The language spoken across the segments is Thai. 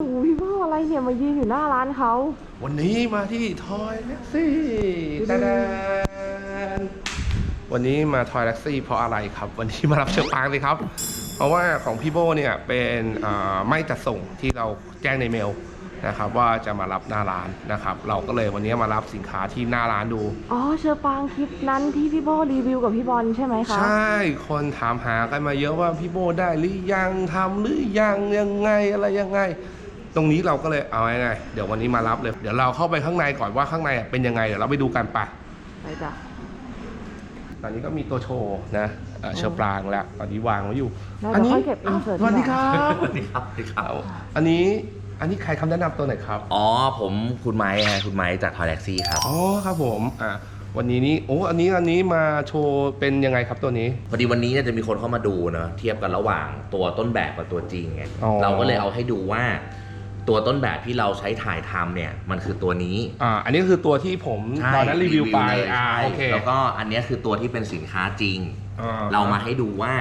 โอ้โหพี่พ่ออะไรเนี่ยมายืนอยู่หน้าร้านเขาวันนี้มาที่ทอยแล็กซี่ตาดานวันนี้มาทอยแล็กซี่เพราะอะไรครับ วันนี้มารับเชือกฟางเลยครับ เพราะว่าของพี่โบเนี่ยเป็นอ่าไม่จัดส่งที่เราแจ้งในเมลนะครับว่าจะมารับหน้าร้านนะครับ เราก็เลยวันนี้มารับสินค้าที่หน้าร้านดู อ๋อเชอปางคลิปนั้นที่พี่โบรีวิวกับพี่บอลใช่ไหมคะใช่คนถามหากันมาเยอะว่าพี่โบได้หรือยังทำหรือยังยังไงอะไรยังไง ตรงนี้เราก็เลยเอาไงเดี๋ยววันนี้มารับเลย เดี๋ยวเราเข้าไปข้างในก่อนว่าข้างในเป็นยังไงเดี๋ยวเราไปดูกันไปไปจ้ะตอนนี้ก็มีตัวโชว์นะเอ่อเชอปรางแล้วตอนนี้วางไว้อยู่แล้วเดี๋ยวค่อยเก็บอินเสิร์ตสวัสดีครับ สวัสดีครับสวัสดีครับ อันนี้อันนี้ใครคำแนะนำตัวไหนอยครับ อ๋อ ผมคุณไม้ฮะคุณไม้จากทอยแท็กซี่ครับ อ๋อครับผมอ่าวันนี้นี่โอ้อันนี้อันนี้มาโชว์เป็นยังไงครับตัวนี้ พอดีวันนี้เนี่ยจะมีคนเข้ามาดูเนอะเทียบกันระหว่างตัวต้นแบบกับตัวจริงไง อ๋อ เราก็เลยเอาให้ดูว่า ตัวต้นแบบที่เราใช้ถ่ายทำเนี่ยมันคือตัวนี้อ่าอันนี้คือตัวที่ผมตอนนั้นรีวิวไปเลยอ่าใช่โอเค แล้วก็อันเนี้ยคือตัวที่เป็นสินค้าจริง อ่เรามาให้ดูว่า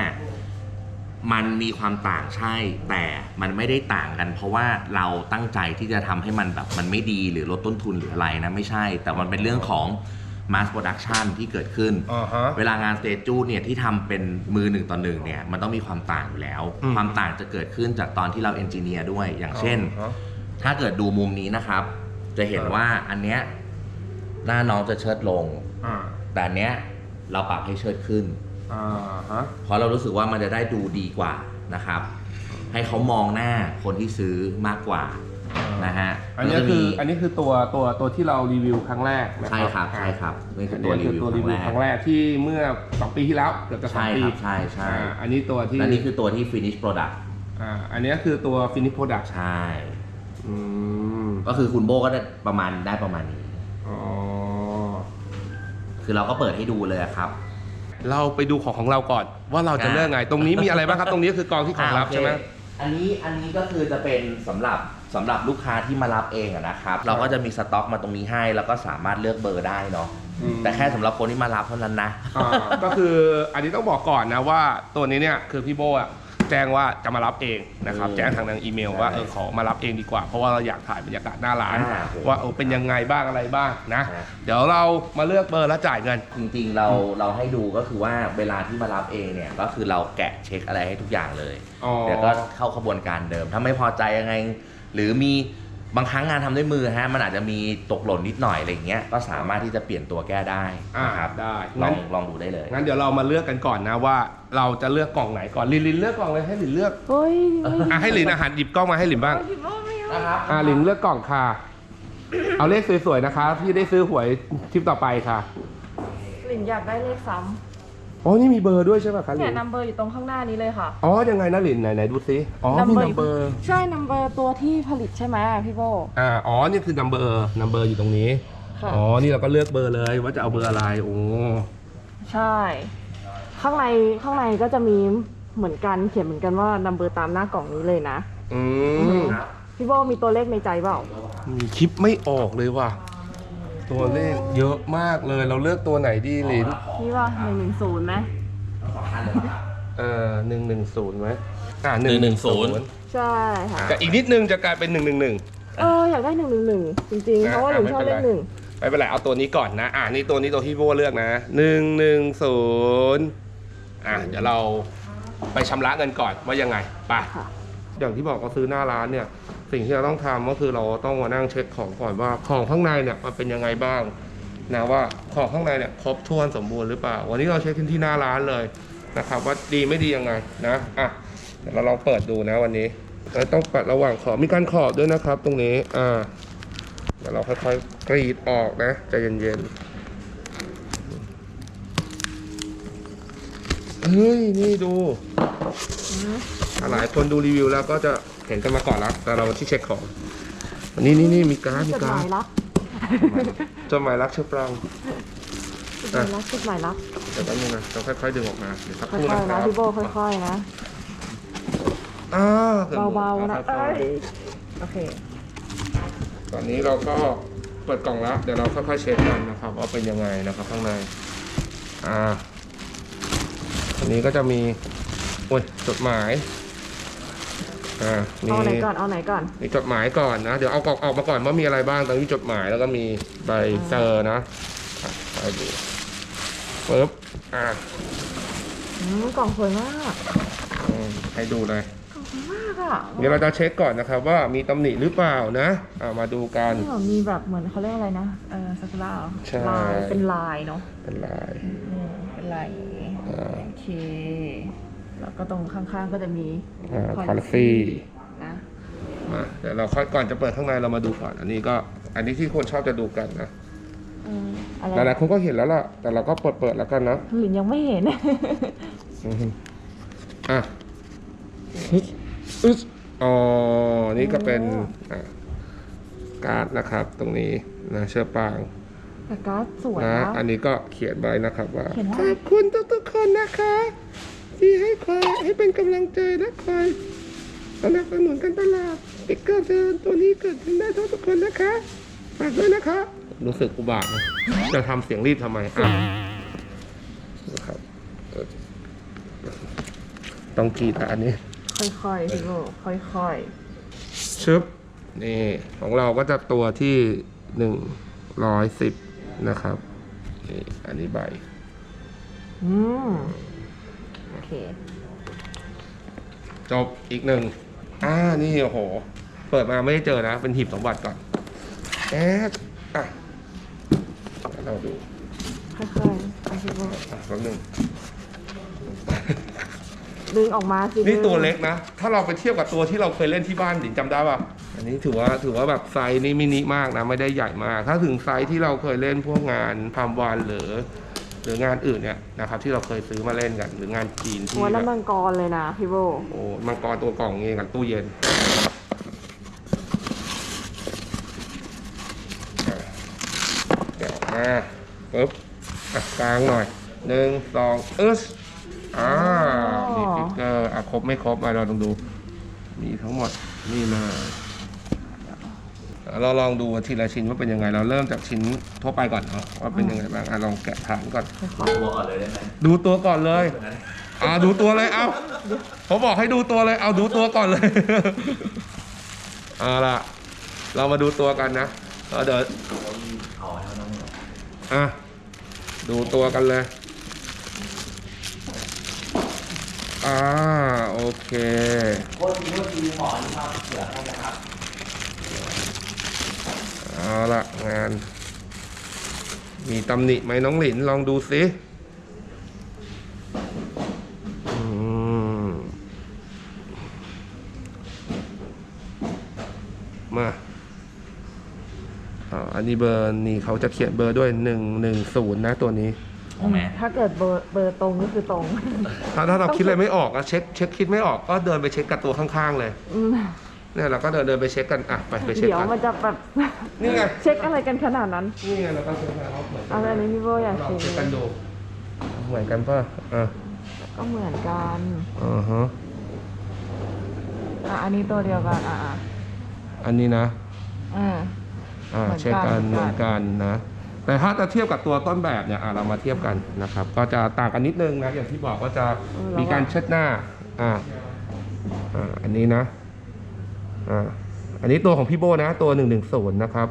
มันมีความต่างใช่ แต่มันไม่ได้ต่างกัน เพราะว่าเราตั้งใจที่จะทำให้มันแบบมันไม่ดีหรือลดต้นทุนหรืออะไรนะไม่ใช่ แต่มันเป็นเรื่องของ mass production ที่เกิดขึ้น อ่าฮะ เวลางานสเตจูเนี่ยที่ทำเป็นมือหนึ่งต่อหนึ่งเนี่ยมันต้องมีความต่างอยู่แล้ว อืม ความต่างจะเกิดขึ้นจากตอนที่เราเอนจิเนียร์ด้วย อย่างเช่น อ่าฮะ ถ้าเกิดดูมุมนี้นะครับ จะเห็นครับว่าอันเนี้ยหน้าน้องจะเชิดลง อ่าแต่อันเนี้ยเราปรับให้เชิดขึ้น อ่าฮะ เพราะเรารู้สึกว่ามันจะได้ดูดีกว่านะครับ ให้เขามองหน้าคนที่ซื้อมากกว่า นะฮะอันนี้แล้วจะคือมีอันนี้คือตัวตัวตัวที่เรารีวิวครั้งแรกนะใช่ครับใช่ครับนี่คือตัวอันรีนี้คือวิวตัวครีรั้งวิแรวกครั้งแรกที่เมื่อ 2 ปีที่แล้วเกือบจะสองใช่ปีครับใช่ใช่อ่าอันนี้ตัวที่และนี่คือตัวที่ finish product อ่าอันนี้คือตัว finish product ใช่อืมก็คือคุณโบก็ได้ประมาณได้ประมาณนี้อ๋อคือเราก็เปิดให้ดูเลยครับ เราไปดูของของเราก่อน ว่าเราจะอ่าเลือกไง ตรงนี้มีอะไรบ้างครับ ตรงนี้คือกองที่ของรับโเคใช่ไหมอันนี้อันนี้ก็คือจะเป็นสำหรับ สำหรับลูกค้าที่มารับเองอะนะครับ เราก็จะมีสต็อกมาตรงนี้ให้ แล้วก็สามารถเลือกเบอร์ได้เนาะอืม แต่แค่สำหรับคนที่มารับเท่านั้นนะ อ่าก็คืออันนี้ต้องบอกก่อนนะว่าตัวนี้เนี่ยคือพี่โบอะแจ้งว่าจะมารับเองนะครับอืมแจ้งทางทางอีเมลว่าเออขอมารับเองดีกว่า เพราะว่าเราอยากถ่ายบรรยากาศหน้าร้าน อ่าโอเคว่าเออเป็นยังไงบ้างอะไรบ้างนะครับเดี๋ยวเรามาเลือกเบอร์แล้วจ่ายเงิน จริงๆเราเราให้ดูก็คือว่าเวลาที่มารับเองเนี่ยก็คือเราแกะเช็คอะไรให้ทุกอย่างเลย อ๋อ เดี๋ยวก็เข้าขบวนการเดิม ถ้าไม่พอใจยังไง หรือมีบางครั้งงานทำด้วยมือฮะมันอาจจะมีตกหล่นนิดหน่อยอะไรอย่างเงี้ยก็สามารถที่จะเปลี่ยนตัวแก้ได้อ่านะครับได้ลงั้อนงลองดูได้เลยงั้นเดี๋ยวเรามาเลือกกันก่อนนะว่า เราจะเลือกกล่องไหนก่อนลินลินเลือกกล่องเลยให้ลินเลือกเฮ้ยไม่อะให้ลินอาหารหยิบกล้องมาให้ลินบ้างพี่โบไม่เอานะครับอะลินเลือกกล่องค่ะ เอาเลขสวยๆนะคะพี่ได้ซื้อหวยทริปต่อไปค่ะหลินอยากได้เลขซ้ อ๋อ นี่มีเบอร์ด้วยใช่ป่ะคะำลิเนี่ยนนัมเบอร์อยู่ตรงข้างหน้านี้เลยค่ะ อ๋อ ยังไงนะลินไหนไหนดูซิอ๋อ มีนัมเบอร์ ใช่นัมเบอร์ตัวที่ผลิตใช่ไหมพี่โบ อ่า อ๋อ นี่คือนัมเบอร์นัมเบอร์อยู่ตรงนี้ ค่ะ อ๋อ นี่เราก็เลือกเบอร์เลยว่าจะเอาเบอร์อะไร โอ้ ใช่ ข้างในข้างในก็จะมีเหมือนกันเขียนเหมือนกันว่านัมเบอร์ตามหน้ากล่องนี้เลยนะ อืมครับพี่โบมีตัวเลขในใจเปล่า มีคลิปไม่ออกเลยว่ะ ตัวเลขเยอะมากเลย เราเลือกตัวไหนดีลินพี่ว่าหนึ่งหนึ่งศูนย์ไหมเออหนึ่งหนึ่งศูนย์ไหมอ่า110ใช่ค่ะแต่อีกนิดนึงจะกลายเป็นหนึ่งหนึ่งหนึ่งเอออยากได้หนึ่งหนึ่งหนึ่งจริงๆ เพราะว่าหลินชอบเลขหนึ่งไม่เป็นไรเอาตัวนี้ก่อนนะ อ่านี่ตัวนี้ตัวที่โบเลือกนะหนึ่งหนึ่งศูนย์อะเดี๋ยวเราไปชำระเงินก่อนว่ายังไง ไปค่ะ อย่างที่บอกก็ซื้อหน้าร้านเนี่ย สิ่งที่เราต้องทำก็คือเราต้องมานั่งเช็คของก่อนว่าของข้างในเนี่ยมันเป็นยังไงบ้างนะว่าของข้างในเนี่ยครบถ้วนสมบูรณ์หรือเปล่า วันนี้เราเช็คกันที่หน้าร้านเลยนะครับ ว่าดีไม่ดียังไงนะอะเดี๋ยวเราลองเปิดดูนะวันนี้แล้วต้องปัดระหว่างขอบมีการขอบด้วยนะครับ ตรงนี้อ่าเดี๋ยวเราค่อยๆกรีดออกนะใจเย็นๆ เฮ้ยนี่ดูหลายคนดูรีวิวแล้วก็จะเห็นกันมาก่อนแล้วแต่เราที่เช็คของอันนี้นี่นี่มีการ์ดมีจดหการ์มาดยรักจดหมายรักเชื่อปรังจดหมายรักจดหมายรักเดี๋ยวแป๊บนึงนะเราค่อยๆดึงออกมาเดี๋ยวสักคค่รู่อยนะๆคนะรับพี่โบค่อยๆนะ อ่าเบาๆนะ ค่เอ้อยยโอเคๆตอนนี้เราก็เปิดกล่องแล้ว เดี๋ยวเราค่อยๆเช็คกันนะครับว่าเป็นยังไงนะครับข้างใน อ่าอั นนี้ก็จะมีโอ้ยจดหมายอ่ามีเอาไหนก่อนเอาไหนก่อน มีจดหมายก่อนนะ เดี๋ยวเอากล่องออกมาก่อนว่ามีอะไรบ้างตอนนี้มีจดหมายแล้วก็มีใบเซอร์นะอะไปดูปึ๊บอะอืมกล่องสวยมากอืมให้ดูเลย กล่องสวยมากอะเดี๋ยวเราจะเช็คก่อนนะครับว่ามีตำหนิหรือเปล่านะอ่ามาดูกัน นี่แบบมีแบบเหมือนเขาเรียกอะไรนะเออซากุระเหรอใช่ ลายเป็นลายเนาะเป็นลาย อืมเป็นลายอย่างงี้อ่าโอ เคแล้วก็ตรงข้างๆก็จะมีอ่า policy พาราซี่นะมาเดี๋ยวเราค่อยก่อนจะเปิดข้างในเรามาดูก่อน อันนี้ก็ อันนี้ที่คนชอบจะดูกันนะอืมอะไรหลายๆคนก็เห็นแล้วล่ะ แต่เราก็เปิดเปิดๆแล้วกันนะหลินยังไม่เห็นอืมอะฮึอึ๊สอ๋อ นี่ก็เป็นอะการ์ดนะครับ ตรงนี้นะเชือกปาง แต่การ์ดสวยนะนะอันนี้ก็เขียนไว้นะครับว่า เขียนว่า ขอบคุณทุกๆคนนะคะ ที่ให้คอยให้เป็นกำลังใจและคอยสนับสนุนกันตลอดสติ๊กเกอร์เดินตัวนี้เกิดขึ้นได้ทุกคนนะคะฝากด้วยนะคะ รู้สึกอุบาทนะจะทำเสียงรีบทำไมอะนะครับเออต้องกรีดอะอันนี้ ค่อยๆพี่โบค่อยชึบนี่ของเราก็จะตัวที่หนึ่งร้อยสิบ นะครับนี่อันนี้ใบๆอืมโอเค จบอีกหนึ่งอ่านี่โอ้โห เปิดมาไม่ได้เจอนะ เป็นหีบสมบัติก่อนแอดอะให้เราดูค่อยๆเอาพี่โบอะแป๊บหนึง ดึงออกมาสินี่ตัวเล็กนะ ถ้าเราไปเทียบกับตัวที่เราเคยเล่นที่บ้านดินจำได้ป่ะ อันนี้ถือว่าถือว่าแบบไซส์นี่มินิมากนะไม่ได้ใหญ่มาก ถ้าถึงไซส์ที่เราเคยเล่นพวกงานทำวันหรือหรืองานอื่นเนี่ยนะครับที่เราเคยซื้อมาเล่นกันหรืองานจีนที่หัวแบน้ำบมังกรเลยนะพี่โบโอ้มังกรตัวกล่องเองกับตู้เย็นอะเดี๋ยวออกมาปุ๊บอะกลางหน่อยหนึ่งสองเอสอ่ามีฟิกเกอร์อะครบไม่ครบมาเราลองดู มีทั้งหมดนี่เลยอะ เราลองดูทีละชิ้นว่าเป็นยังไง เราเริ่มจากชิ้นทั่วไปก่อนเนาะว่าเป็นยังไงบ้างอะลองแกะฐานก่อน ตัวก่อนเลยได้ไหมดูตัวก่อนเลยอ่าดูตัวเลยเอาเขาบอกให้ดูตัวเลย เอาดูตัวก่อนเลยเอาล่ะ เรามาดูตัวกันนะแล้วเดี๋ยวเอาให้น้องอะดูตัวกันเลยอ่าโอเคโคตรดีโคตรดีหมอนี่ครับเสือให้นะครับ เอาละงาน มีตำหนิไหมน้องหลินลองดูสิอืมมาอ่าอันนี้เบอร์นี่เขาจะเขียนเบอร์ด้วยหนึ่งหนึ่งศูนย์นะตัวนี้โอ้แม่ถ้าเกิดเบอร์เบอร์ตรงก็คือตรง ถ้าถ้าเราคิดอะไรไม่ออกอะเช็คเช็คคิดไม่ออกก็เดินไปเช็คกับตัวข้างๆเลยอืม เนี่ยเราก็เดินเดินไปเช็คกันอะไปไปเช็คเดี๋ยวกัน มันจะแบบนี่ไง เช็คอะไรกันขนาดนั้น นี่ไงเราก็เช็คกันเอาเหมือนกัเอาอันนี้พี่โบอยากลองซื้อเช็คกันดูเหมือนกันป่ะอะก็เหมือนกันอ่าฮะอะอันนี้ตัวเดียวกันอะอะอันนี้นะอืมอ่าเหมือนกัน เช็คกันเหเหมืมืออนนกักันนนะ แต่ถ้าจะเทียบกับตัวต้นแบบเนี่ยอ่าเรามาเทียบกันนะครับ ก็จะต่างกันนิดนึงนะอย่างที่บอกว่าจะมีการเช็ดหน้าอ่าอ่าอันนี้นะ อ่าอันนี้ตัวของพี่โบนะตัวหนึ่งหนึ่งศูนย์นะครับ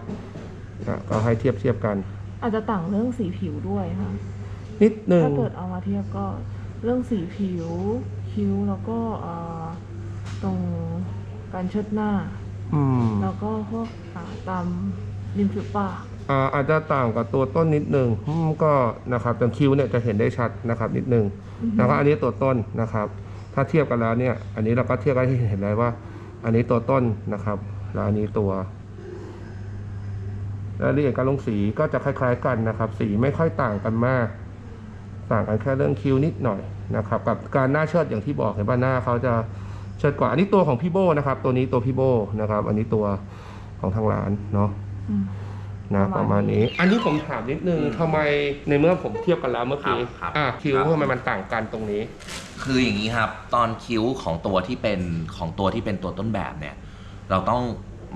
อ่าก็ให้เทียบเทียบกันอาจจะต่างเรื่องสีผิวด้วยค่ะ นิดหนึ่งถ้าเกิดเอามาเทียบก็เรื่องสีผิวคิ้วแล้วก็เอ่อตรงการเชิดหน้า อืมแล้วก็พวกอ่าตามริมฝีปาก อ่าอาจจะต่างกับตัวต้นนิดนึงอืมก็นะครับตรงคิ้วเนี่ยจะเห็นได้ชัดนะครับ นิดนึงอือฮึแล้วก็อันนี้ตัวต้นนะครับ ถ้าเทียบกันแล้วเนี่ย อันนี้เราก็เทียบกันให้เห็นเลยว่า อันนี้ตัวต้นนะครับแล้วอันนี้ตัวรายละเอียดการลงสีก็จะคล้าย ๆ กันนะครับ สีไม่ค่อยต่างกันมาก ต่างกันแค่เรื่องคิ้วนิดหน่อยนะครับ กับการหน้าเชิดอย่างที่บอกเห็นว่าหน้าเขาจะเชิดกว่า อันนี้ตัวของพี่โบนะครับ ตัวนี้ตัวพี่โบนะครับ อันนี้ตัวของทางร้านเนาะ นะปประระมามาณณนี้นี้ อันนี้ผมถามนิดนึงทำไมในเมื่อผมเทียบกันแล้วเมื่อกี้ครับอะคิวครับ ทำไมมันต่างกันตรงนี้ คืออย่างนี้ครับ ตอนคิ้วของตัวที่เป็นของตัวที่เป็นตัวต้นแบบเนี่ย เราต้อง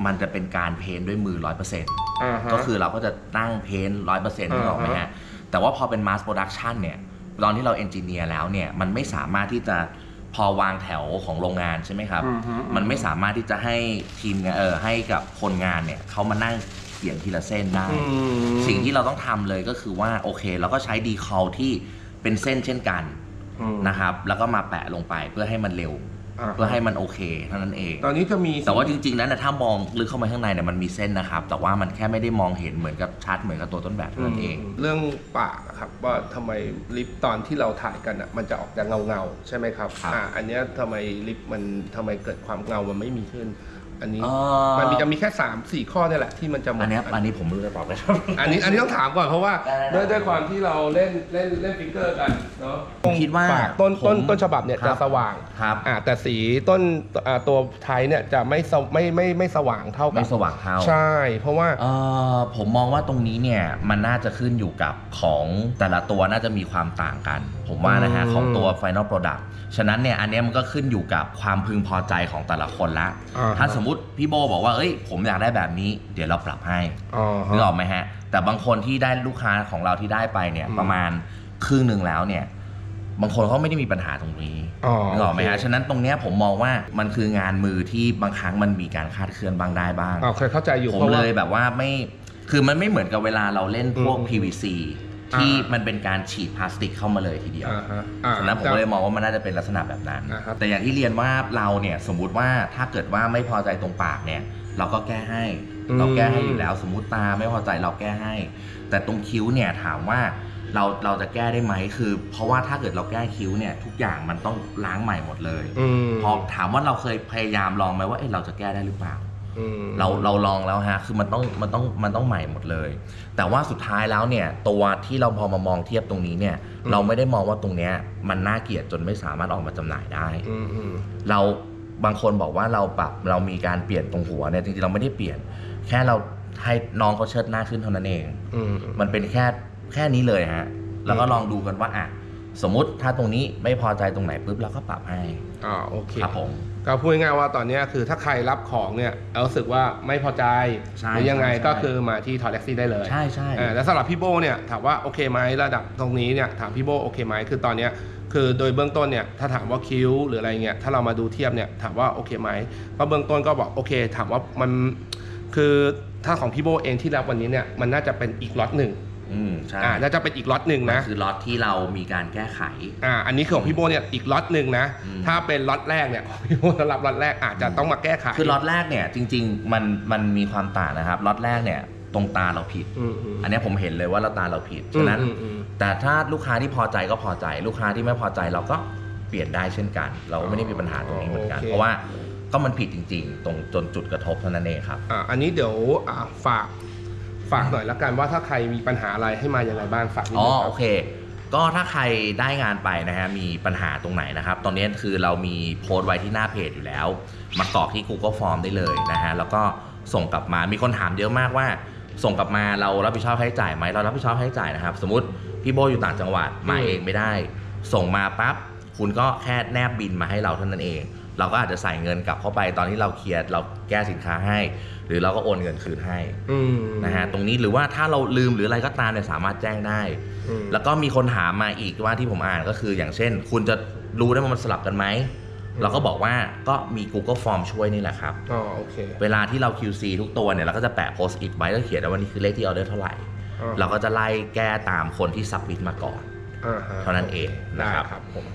มันจะเป็นการเพ้นท์ด้วยมือร้อยเปอร์เซ็นต์อ่าฮะ ก็คือเราก็จะตั้งเพ้นร้อยเปอร์เซ็นต์อ่าฮะออกไหมฮะ แต่ว่าพอเป็นมาสโปรดักชันเนี่ย ตอนที่เราเอนจิเนียร์แล้วเนี่ย มันไม่สามารถที่จะพอวางแถวของโรงงานใช่ไหมครับ อือฮึ มันไม่สามารถที่จะให้ทีมงานเออให้กับคนงานเนี่ยเขามานั่ง เขียนทีละเส้นได้ อืม สิ่งที่เราต้องทำเลยก็คือว่าโอเคเราก็ใช้ดีคอลที่เป็นเส้นเช่นกันอืมนะครับ แล้วก็มาแปะลงไปเพื่อให้มันเร็ว อ่าเพื่อให้มันโอเคเท่านั้นเอง ตอนนี้จะมีแต่ว่าจริงๆแล้วนะถ้ามองลึกเข้ามาข้างในเนี่ยมันมีเส้นนะครับ แต่ว่ามันแค่ไม่ได้มองเห็นเหมือนกับชัดเหมือนกับตัวต้นแบบเท่านั้นเอง เรื่องปากอะครับว่าทำไมลิฟต์ตอนที่เราถ่ายกันอะมันจะออกจากเงาเงาๆใช่ไหมครับครับ อ่าอันเนี้ยทำไมลิฟต์มันทำไมเกิดความเงามันไม่มีขึ้น อันนี้เอ่อมันมีจะมีแค่3ามสี่ข้อนี่แหละที่มันจะหมดอันเนี้ยกัอันนี้ผมไม่รู้จะตอบได้ครับ อันนี้อันนี้ต้องถามก่อนเพราะว่าได้ได้ด้วยด้วยความที่เราเล่นเล่นเล่นฟิกเกอร์กันเนาะผมคิดว่าปากต้นผมต้นต้นฉบับเนี่ยครัจะบสว่างครับอ่าแต่สีต้นอ่าตัวไทยเนี่ยจะไม่สวไม่ไม่ไม่สว่างเท่ากัไม่สว่างเท่า ใช่ เพราะว่า เอ่อผมมองว่าตรงนี้เนี่ยมันน่าจะขึ้นอยู่กับของแต่ละตัวน่าจะมีความต่างกัน ผมว่านะฮะอืม ของตัว Final Product ฉะนั้นเนี่ยอันเนี้ยมันก็ขึ้นอยู่กับความพึงพอใจของแต่ละคนละ อ่าถ้าสมมติพี่โบบอกว่าเอ้ย ผมอยากได้แบบนี้ เดี๋ยวเราปรับให้อ๋อฮะนึกออกไหมฮะ แต่บางคนที่ได้ลูกค้าของเราที่ได้ไปเนี่ยอืมประมาณครึ่งหนึ่งแล้วเนี่ย บางคนเขาไม่ได้มีปัญหาตรงนี้อ๋อนึกออกไหมฮะโอเคฉะนั้นตรงเนี้ยผมมองว่ามันคืองานมือที่บางครั้งมันมีการคาดเคลื่อนบางได้บ้างอ๋อเคยเข้าใจอยู่ผมเพราะเลว่ายแบบว่าไม่คือมันไม่เหมือนกับเวลาเราเล่นพวกอืม PVC ที่อ่ามัมันเป็นการฉีดพลาสติกเข้ามาเลยทีเดียวอ่าฮะอ่าฉะนั้นผมแต่เลยมองว่ามันน่าจะเป็นลักษณะแบบนั้นอ่าครับแต่อย่างที่เรียนว่าเราเนี่ยสมมุติว่าถ้าเกิดว่าไม่พอใจตรงปากเนี่ย เราก็แก้ให้ เราแก้ให้อยู่แล้วสมมุติตาไม่พอใจเราแก้ให้ แต่ตรงคิ้วเนี่ยถามว่าเราเราจะแก้ได้ไหมคือ เพราะว่าถ้าเกิดเราแก้คิ้วเนี่ย ทุกอย่างมันต้องล้างใหม่หมดเลยอืมพอถามว่าเราเคยพยายามลองไหมว่าเอ๊ะเราจะแก้ได้หรือเปล่าอืม เราเราลองแล้วฮะคือมันต้องมันต้องมันต้องใหม่หมดเลย แต่ว่าสุดท้ายแล้วเนี่ย ตัวที่เราพอมามองเทียบตรงนี้เนี่ยอืมเราไม่ได้มองว่าตรงเนี้ยมันน่าเกลียดจนไม่สามารถออกมาจำหน่ายได้อืมอืมเราบางคนบอกว่าเราปรับเรามีการเปลี่ยนตรงหัวเนี่ยจริงๆเราไม่ได้เปลี่ยน แค่เราให้น้องเขาเชิดหน้าขึ้นเท่านั้นเองอืมมันเป็นแค่แค่นี้เลยฮะแล้วก็ลองดูกันว่าอะ สมมุติถ้าตรงนี้ไม่พอใจตรงไหนปุ๊บเราก็ปรับให้อ่าโอเคครับผม ก็พูดง่ายๆว่าตอนเนี้ยคือถ้าใครรับของเนี่ยแล้วรู้สึกว่าไม่พอใจใช่หรือยังไงใช่ ก็คือมาที่ทอร์เล็กซี่ได้เลยใช่ใช่ อ่าแล้วสำหรับพี่โบเนี่ยถามว่าโอเคไหมระดับตรงนี้เนี่ยถามพี่โบโอเคไหมคือตอนเนี้ยคือโดยเบื้องต้นเนี่ยถ้าถามว่าคิ้วหรืออะไรเงี้ยถ้าเรามาดูเทียบเนี่ยถามว่าโอเคไหมก็เบื้องต้นก็บอกโอเค ถามว่ามันคือถ้าของพี่โบเองที่รับวันนี้เนี่ยมันน่าจะเป็นอีกล็อตหนึ่ง อืมใช่อ่าน่าจะเป็นอีกล็อตหนึ่งมันะนคือล็อตที่เรามีการแก้ไข อ่า อันนี้คือของพี่โบเนี่ยอีกล็อตหนึ่งนะ อืม ถ้าเป็นล็อตแรกเนี่ยของพี่โบสำหรับล็อตแรกอาจจะต้องมาแก้ไขคือล็อตแรกเนี่ยจริง ๆ มันมันมีความต่างนะครับล็อตแรกเนี่ยตรงตาเราผิด อืมอืม อันเนี้ยผมเห็นเลยว่าเราตาเราผิดฉะนั้น อืมอืมแต่ถ้าลูกค้าที่พอใจก็พอใจ ลูกค้าที่ไม่พอใจเราก็เปลี่ยนได้เช่นกัน เราไม่ได้มีปัญหาตรงนี้เหมือนกัน โอเค เพราะว่าก็มันผิดจริง ๆ ตรงจนจุดกระทบเท่านั้นเองครับ อ่าอันนี้เดี๋ยวอ่าฝาก ฝากหน่อยละกันว่าถ้าใครมีปัญหาอะไรให้มาอย่างไรบ้างฝากนิดอ๋อนึงคโอบ เค ก็ถ้าใครได้งานไปนะฮะมีปัญหาตรงไหนนะครับ ตอนนี้คือเรามีโพสต์ไว้ที่หน้าเพจอยู่แล้ว มากรอกที่ Google Form ได้เลยนะฮะแล้วก็ส่งกลับมามีคนถามเยอะมากว่า ส่งกลับมาเรารับผิดชอบค่าใช้จ่ายไหมเรารับผิดชอบค่าใช้จ่ายนะครับ สมมติพี่โบอยู่ต่างจังหวัดมาเองไม่ได้ ส่งมาปั๊บคุณก็แค่แนบบินมาให้เราเท่านั้นเอง เราก็อาจจะใส่เงินกลับเข้าไปตอนที่เราเคลียร์เราแก้สินค้าให้ หรือเราก็โอนเงินคืนให้อืมนะฮะตรงนี้หรือว่าถ้าเราลืมหรืออะไรก็ตามเนี่ยสามารถแจ้งได้อืมแล้วก็มีคนถามมาอีกว่าที่ผมอ่านก็คืออย่างเช่น คุณจะรู้ได้ว่ามันสลับกันไหมเราก็บอกว่าก็มี Google Form ช่วยนี่แหละครับอ๋อโอเคเวลาที่เรา QC ทุกตัวเนี่ยเราก็จะแปะโพสต์อิทไว้แล้วเขียนว่านี่คือเลขที่ออเดอร์เท่าไหร่อ่าเราก็จะไล่แก้ตามคนที่สับมิดมาก่อนอ่าฮะเท่านั้นเองนะได้ครับครับผม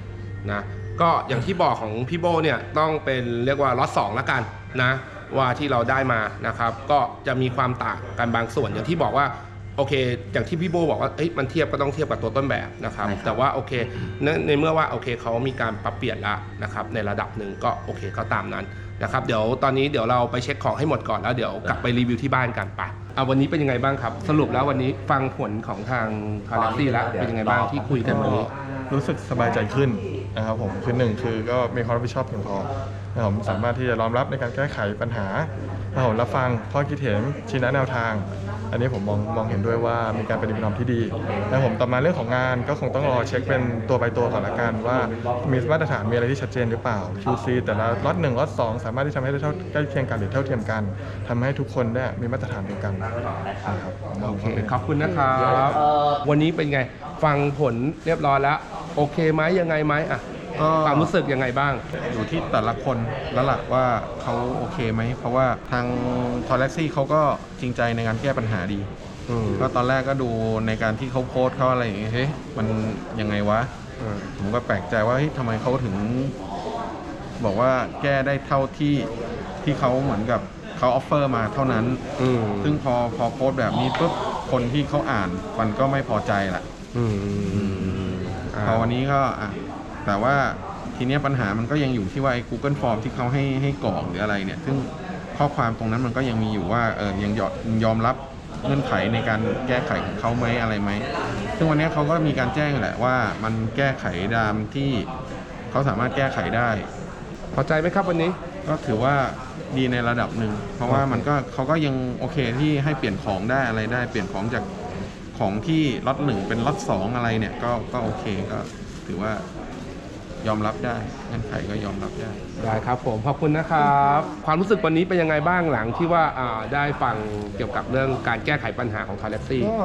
นะ ก็อย่างที่บอกของพี่โบเนี่ยต้องเป็นเรียกว่าล็อตสองละกันนะว่าที่เราได้มานะครับ ก็จะมีความต่างกันบางส่วนอย่างที่บอกว่าโอเค อย่างที่พี่โบบอกว่าเอ้ยมันเทียบก็ต้องเทียบกับตัวต้นแบบนะครับใช่ครับ แต่ว่าโอเคในในเมื่อว่าโอเคเขามีการปรับเปลี่ยนละนะครับในระดับหนึ่งก็โอเคก็ตามนั้นนะครับ เดี๋ยวตอนนี้เดี๋ยวเราไปเช็คของให้หมดก่อนแล้วเดี๋ยวกลับไปรีวิวที่บ้านกันไปเอาวันนี้เป็นยังไงบ้างครับ สรุปแล้ววันนี้ฟังผลของทางคาร์ซี่แล้วเป็นยังไงบ้างที่คุยกันวันนี้ รู้สึกสบายใจขึ้น นะครับผมคือหนึ่งคือก็มีความรับผิดชอบเพียงพอนะครับผมสามารถที่จะรองรับในการแก้ไขปัญหานะครับผมรับฟังข้อคิดเห็นชี้แนะแนวทาง อันนี้ผมมองมองเห็นด้วยว่ามีการปฏิบัตินอมที่ดีนะครับผมต่อมาเรื่องของงานก็คงต้องรอเช็คเป็นตัวไปตัวก่อนละกันว่ามีมาตรฐานมีอะไรที่ชัดเจนหรือเปล่า QC แต่ละล็อตหนึ่งล็อตสองสามารถที่ทำให้ได้เท่าใกล้เคียงกันหรือเท่าเทียมกันทำให้ทุกคนได้มีมาตรฐานเดียวกันนะครับโอเคขอบคุณนะครับ วันนี้เป็นไงฟังผลเรียบร้อยแล้ว โอเคไหมยังไงไหมอะก็ความรู้สึกยังไงบ้าง อยู่ที่แต่ละคนแล้วล่ะว่าเขาโอเคไหม เพราะว่าทางทอร์เล็กซี่เขาก็จริงใจในการแก้ปัญหาดีอืมก็ตอนแรกก็ดูในการที่เขาโพสต์เขาอะไรอย่างเงี้ยเฮ้ยมันยังไงวะอืมผมก็แปลกใจว่าเฮ้ยทำไมเขาถึง บอกว่าแก้ได้เท่าที่ที่เขาเหมือนกับเขาออฟเฟอร์มาเท่านั้นอืมซึ่งพอพอโพสต์แบบนี้ปุ๊บคนที่เขาอ่านมันก็ไม่พอใจละอืมอืมอ่า พอวันนี้ก็อะแต่ว่าทีเนี้ยปัญหามันก็ยังอยู่ที่ว่าไอ้ Google Form ที่เขาให้ให้กรอกหรืออะไรเนี่ย ซึ่งข้อความตรงนั้นมันก็ยังมีอยู่ว่าเออยังยอมยอมรับเงื่อนไขในการแก้ไขของเขาไหมอะไรไหม ซึ่งวันนี้เขาก็มีการแจ้งแหละว่ามันแก้ไขตามที่เขาสามารถแก้ไขได้ พอใจไหมครับวันนี้ ก็ถือว่าดีในระดับหนึ่ง เพราะว่ามันก็เขาก็ยังโอเคที่ให้เปลี่ยนของได้อะไรได้ เปลี่ยนของจาก ของที่ล็อตหนึ่งเป็นล็อตสองอะไรเนี่ยก็ก็โอเคก็ถือว่ายอมรับได้เงื่อนไขก็ยอมรับได้ ได้ครับผมขอบคุณนะครับ ความรู้สึกวันนี้เป็นยังไงบ้างหลังที่ว่าอ่าได้ฟังเกี่ยวกับเรื่องการแก้ไขปัญหาของทาร์เล็ซี่ก็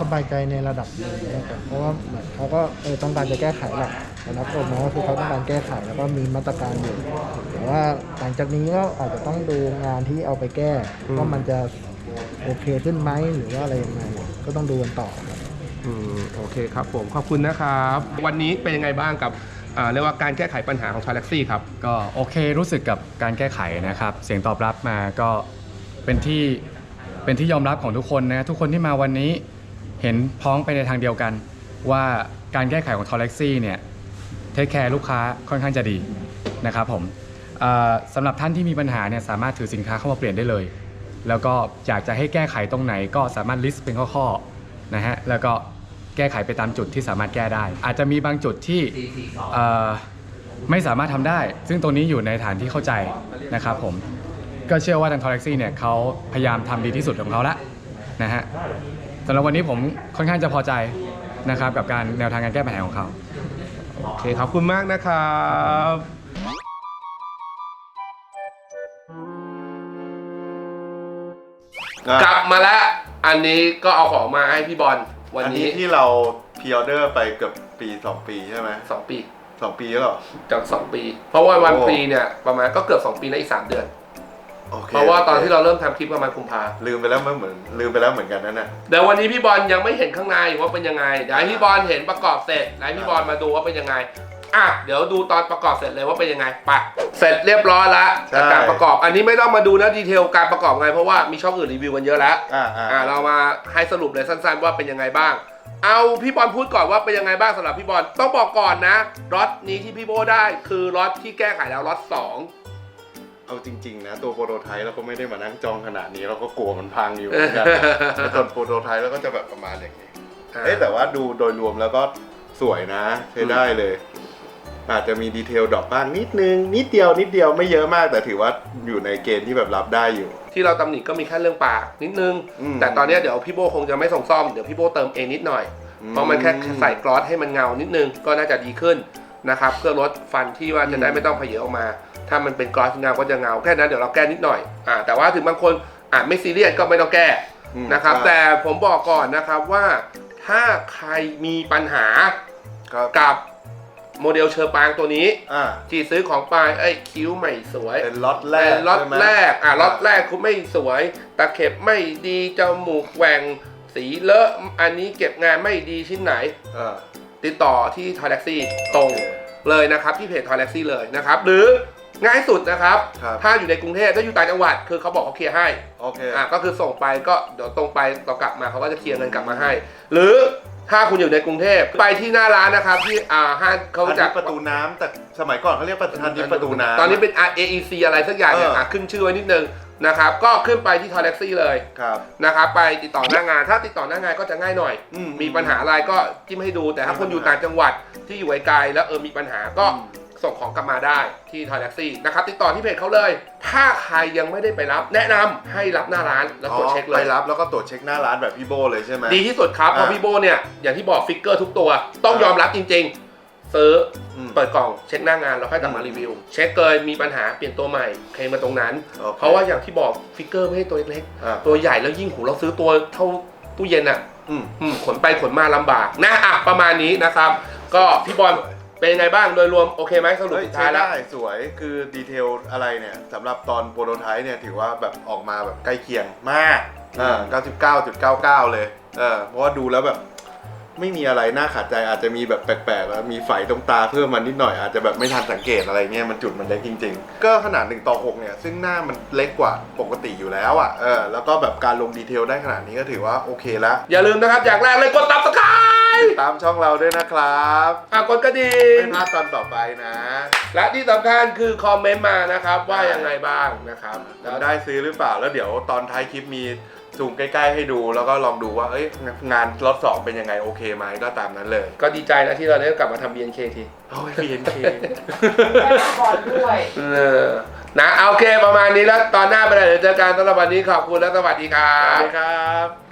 สบายใจในระดับหนึ่งนะครับเพราะว่าเหมือนเขาก็เออต้องการจะแก้ไขแหละนะครับผมมองว่าคือเขาต้องการแก้ไขแล้วก็มีมาตรการอยู่ แต่ว่าหลังจากนี้ก็อาจจะต้องดูงานที่เอาไปแก้อืมว่ามันจะโอเคขึ้นไหมหรือว่าอะไรยังไง ก็ต้องดูกันต่อครับอืมโอเคครับผมขอบคุณนะครับ วันนี้เป็นยังไงบ้างกับอ่าเรียกว่าการแก้ไขปัญหาของทาร์เล็ซี่ครับ ก็โอเครู้สึกกับการแก้ไขนะครับ เสียงตอบรับมาก็เป็นที่เป็นที่ยอมรับของทุกคนนะทุกคนที่มาวันนี้เห็นพ้องไปในทางเดียวกัน ว่าการแก้ไขของทอ r เล็กซี่เนี่ยเทคแคร์ลูกค้าค่อนข้างจะดีนะครับผมเอ่อสำหรับท่านที่มีปัญหาเนี่ยสามารถถือสินค้าเข้ามาเปลี่ยนได้เลย แล้วก็อยากจะให้แก้ไขตรงไหนก็สามารถลิสต์เป็นข้อๆนะฮะแล้วก็แก้ไขไปตามจุดที่สามารถแก้ได้ อาจจะมีบางจุดที่เอ่อไม่สามารถทำได้ ซึ่งตัวนี้อยู่ในฐานที่เข้าใจนะครับผมก็เชื่อว่าทางทอร์เล็กซี่เนี่ยเขาพยายามทำดีที่สุดของเขาละนะฮะสำหรับวันนี้ผมค่อนข้างจะพอใจนะครับกับการแนวทางการแก้ปัญหาของเขาโอเคขอบคุณมากนะครับ อะ กลับมาแล้ว อันนี้ก็เอาของมาให้พี่บอลวันอันนี้นี้ที่เราพ r ออเดอร์ไปเกือบปี2ปีใช่ไหมสองปีสองปีแล้วเหรอ จากสองปี เพราะว่าวันโอ้ฟรีเนี่ยประมาณก็เกือบสองปีนะอีกสามเดือน โอเคเพราะว่าตอนโคที่เราเริ่มทำคลิปประมาณกุมภาลืมไปแล้วมันเหมือนลืมไปแล้วเหมือนกันนั่นน่ะเดี๋ยววันนี้พี่บอลยังไม่เห็นข้างในว่าเป็นยังไงเดี๋ยวให้พี่บอลเห็นประกอบเสร็จแล้วให้พี่บอลมาดูว่าเป็นยังไง อะเดี๋ยวดูตอนประกอบเสร็จเลยว่าเป็นยังไงไปเสร็จเรียบร้อยแล้วกับการประกอบ อันนี้ไม่ต้องมาดูนะดีเทลการประกอบไงเพราะว่ามีช่องอื่นรีวิวกันเยอะแล้วอ่าอ่าอ่าเรามาให้สรุปเลยสั้นๆ ว่าเป็นยังไงบ้าง เอาพี่บอลพูดก่อนว่าเป็นยังไงบ้างสำหรับพี่บอลต้องบอกก่อนนะรถนี้ที่พี่โบได้คือรถที่แก้ไขแล้วรถสอง เอาจริง ๆ นะ ตัวโปรโตไทป์เราก็ไม่ได้มานั่งจองขนาดนี้เราก็กลัวมันพังอยู่เหมือนกันแต่ตอนโปรโตไทป์เราก็จะแบบประมาณอย่างนี้ เอ้ยแต่ว่าดูโดยรวมแล้วก็สวยนะใช้ได้เลย อาจจะมีดีเทลดรอปบ้างนิดนึง นิดเดียวนิดเดียวไม่เยอะมากแต่ถือว่าอยู่ในเกณฑ์ที่แบบรับได้อยู่ ที่เราตำหนิก็มีแค่เรื่องปากนิดนึง อืม แต่ตอนเนี้ยเดี๋ยวพี่โบคงจะไม่ส่งซ่อมเดี๋ยวพี่โบเติมเองนิดหน่อยอืมเพราะมันแค่ใส่กลอสให้มันเงานิดนึงก็น่าจะดีขึ้นนะครับเพื่อลดฟันที่ว่าจะได้ไม่ต้องเพเยอออกมา ถ้ามันเป็นกลอสเงาก็จะเงาแค่นั้นเดี๋ยวเราแก้นิดหน่อยอ่าแต่ว่าถึงบางคนอ่าไม่ซีเรียสก็ไม่ต้องแก้อืมนะครับครับแต่ผมบอกก่อนนะครับว่าถ้าใครมีปัญหา ครับ กับ โมเดลเชอร์ปางตัวนี้อ่าที่ซื้อของไปเอ้ยคิ้วไม่สวย เป็นล็อตแรกเป็นล็อตใช่ไหมแรก อะล็อตแรกคุณไม่สวย ตะเข็บไม่ดีจมูกแหว่งสีเลอะ อันนี้เก็บงานไม่ดีชิ้นไหนอ่าติดต่อที่ทอยแท็กซี่ตรงเลยนะครับ ที่เพจทอยแท็กซี่เลยนะครับ หรือง่ายสุดนะครับ ครับ ถ้าอยู่ในกรุงเทพถ้าอยู่ต่างจังหวัด คือเขาบอกเขาเคลียร์ให้ โอเค อะก็คือส่งไปก็เดี๋ยวตรงไปต่อกลับมาเขาก็จะเคลียร์เงินกลับมาให้ หรือ ถ้าคุณอยู่ในกรุงเทพไปที่หน้าร้านนะครับที่อ่าห้างเขาพันจะทิปประตูน้ำแต่สมัยก่อนเขาเรียกพันทิปประตูน้ำ ตอนนี้เป็น AEC อะไรสักอย่างเนี่ยเอออ่อะขึ้นชื่อไว้นิดนึงนะครับ ก็ขึ้นไปที่ทอร์เล็กซี่เลยครับนะครับไปติดต่อหน้างาน ถ้าติดต่อหน้างานก็จะง่ายหน่อย อืมมีปัญหาอะไรก็จิ้มให้ดู แต่ถ้าคนอยู่ต่างจังหวัดที่อยู่ไกลๆแล้วเออมีปัญหาก็อืม ส่งของกลับมาได้ที่ทอร์เล็กซี่นะครับติดต่อที่เพจเขาเลย ถ้าใครยังไม่ได้ไปรับ แนะนำให้รับหน้าร้านแล้วตรวจเช็คเลไปย รับแล้วก็ตรวจเช็คหน้าร้านแบบพี่โบเลยใช่ไหม ดีที่สุดครับเพราะอ่าพี่โบเนี่ยอย่างที่บอกฟิกเกอร์ทุกตัว ต้องยอมรับจริงๆ ซื้ออืมเปิดกล่องเช็คหน้างานแล้วค่อยกลับมาอืมรีวิว เช็คเกินมีปัญหาเปลี่ยนตัวใหม่เคลมมาตรงนั้น โอคเพราะว่าอย่างที่บอกฟิกเกอร์ไม่ใช่ตัวเล็กอ่าๆตัวใหญ่แล้วยิ่งหูเราซื้อตัวเท่าตู้เย็นอะอืม อืมขนไปขนมาลำบากนะอะประมาณนี้นะครับ ก็พี่บอล เป็นยังไงบ้างโดยรวมโอเคไหมสรุปเฮ้ยสุดใช้ท้ายแล้ว ได้สวยคือดีเทลอะไรเนี่ยสำหรับตอนโปรโตไทป์เนี่ยถือว่าแบบออกมาแบบใกล้เคียงมากอ่า99.99 เลยเออเพราะว่าดูแล้วแบบ ไม่มีอะไรน่าขัดใจอาจจะมีแบบแปลกๆแล้วมีไฟตรงตาเพิ่มมานิดหน่อยอาจจะแบบไม่ทันสังเกตอะไรเงี้ยมันจุดมันเล็กจริง ๆ ก็ขนาด1ต่อ6เนี่ยซึ่งหน้ามันเล็กกว่าปกติอยู่แล้วอะเออแล้วก็แบบการลงดีเทลได้ขนาดนี้ก็ถือว่าโอเคแล้วอย่าลืมนะครับ อย่างแรกเลยกดตับสกาย ตามช่องเราด้วยนะครับอะกดกระดิ่งไม่พลาดตอนต่อไปนะ และที่สำคัญคือคอมเมนต์มานะครับว่ายังไงบ้างนะครับทำได้ซื้อหรือเปล่าแล้วเดี๋ยวตอนท้ายคลิปมีซูมใกล้ ๆ ให้ดูแล้วก็ลองดูว่าเอ้ยงานรถสองเป็นยังไงโอเคไหมก็ตามนั้นเลยก็ดีใจนะที่เราได้กลับมาทำ BNK ที โอ้ย BNK ได้ละครด้วย เออ นะเอาโอเคประมาณนี้แล้วตอนหน้าไปเลยเดี๋ยวเจอกันสำหรับวันนี้ขอบคุณและสวัสดีครัสวัสบ ดีครับ